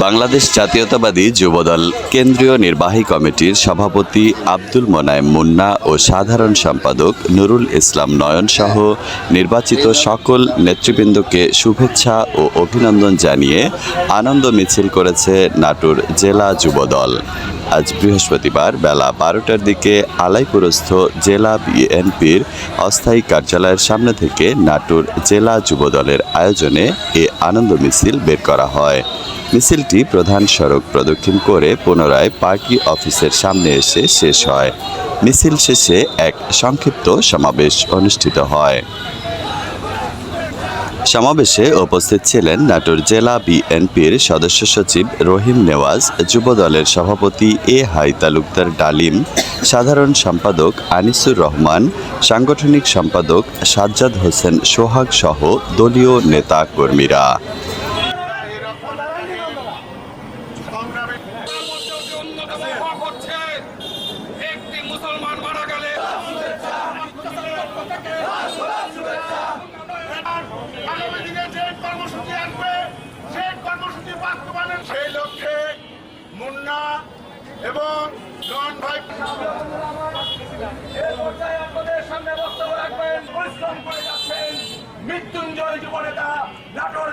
বাংলাদেশ জাতীয়তাবাদী যুবদল কেন্দ্রীয় নির্বাহী কমিটির সভাপতি আব্দুল মোনায়েম মুন্না ও সাধারণ সম্পাদক নুরুল ইসলাম নয়ন সহ নির্বাচিত সকল নেতৃবৃন্দকে শুভেচ্ছা ও অভিনন্দন জানিয়ে আনন্দ মিছিল করেছে নাটুর জেলা যুবদল। আজ বৃহস্পতিবার বেলা বারোটার দিকে আলাইপুরস্থ জেলা বিএনপির অস্থায়ী কার্যালয়ের সামনে থেকে নাটোর জেলা যুবদলের আয়োজনে এ আনন্দ মিছিল বের করা হয়। মিছিলটি প্রধান সড়ক প্রদক্ষিণ করে পুনরায় পার্টি অফিসের সামনে এসে শেষ হয়। মিছিল শেষে এক সংক্ষিপ্ত সমাবেশ অনুষ্ঠিত হয়। সমাবেশে উপস্থিত ছিলেন নাটোর জেলা বিএনপির সদস্য সচিব রহিম নেওয়াজ যুবদলের সভাপতি এ হাই তালুকদার ডালিম সাধারণ সম্পাদক আনিসুর রহমান সাংগঠনিক সম্পাদক সাজ্জাদ হোসেন সোহাগ সহ দলীয় নেতা কর্মীরা মুন্না এবং জন ভাই। আপনাদের সামনে বক্তব্য রাখবেন পরিশ্রম করে যাচ্ছেন মৃত্যুঞ্জয় যুবনেতা নাটোর